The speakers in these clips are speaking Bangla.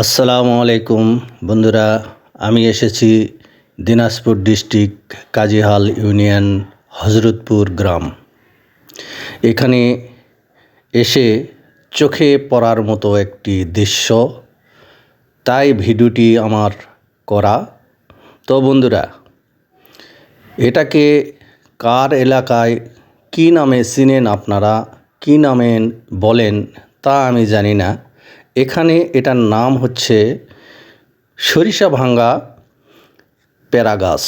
আসসালামু আলাইকুম বন্ধুরা, আমি এসেছি দিনাজপুর ডিস্ট্রিক্ট কাজীহাল ইউনিয়ন হজরতপুর গ্রাম। এখানে এসে চোখে পড়ার মতো একটি দৃশ্য, তাই ভিডিওটি আমার করা। তো বন্ধুরা, এটাকে কার এলাকায়, কী নামে চিনেন আপনারা, কী নামে বলেন তা আমি জানি না। এখানে এটার নাম হচ্ছে সরিষা ভাঙ্গা প্যারা গাছ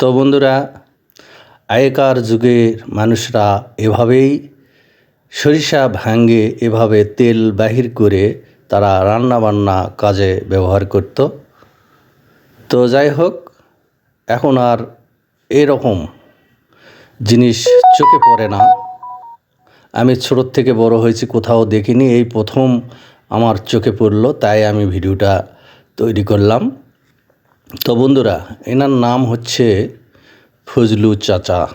তো বন্ধুরা, আগেকার যুগের মানুষরা এভাবেই সরিষা ভাঙ্গে এভাবে তেল বাহির করে তারা রান্না বান্না কাজে ব্যবহার করত। তো যাই হোক, এখন আর এরকম জিনিস চোখে পড়ে না। আমি ছোটোর থেকে বড় হয়েছি, কোথাও দেখিনি, এই প্রথম আমার চোখে পড়ল, তাই আমি ভিডিওটা তৈরি করলাম। তো বন্ধুরা, এনার নাম হচ্ছে ফজলু চাচা।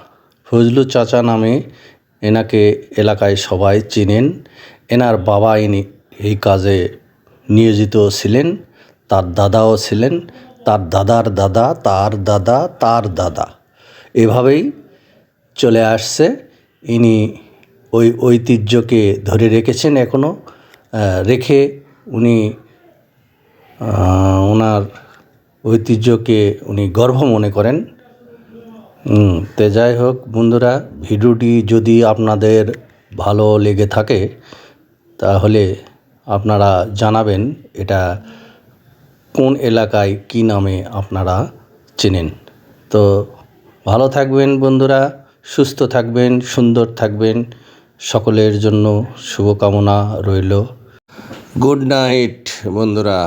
ফজলু চাচা নামে এনাকে এলাকায় সবাই চেনেন। এনার বাবা ইনি এই কাজে নিয়োজিত ছিলেন, তার দাদাও ছিলেন, তার দাদার দাদা, তার দাদা তার দাদা। এভাবেই চলে আসছে। ইনি ওই ঐতিহ্যকে ধরে রেখেছেন এখনও রেখে উনি ওনার ঐতিহ্যকে উনি গর্ব মনে করেন। তো যাই হোক বন্ধুরা, ভিডিওটি যদি আপনাদের ভালো লেগে থাকে, তাহলে আপনারা জানাবেন এটা কোন এলাকায় কী নামে আপনারা চেনেন। তো ভালো থাকবেন বন্ধুরা, সুস্থ থাকবেন, সুন্দর থাকবেন। সকলের জন্য শুভকামনা রইল। গুড নাইট বন্ধুরা।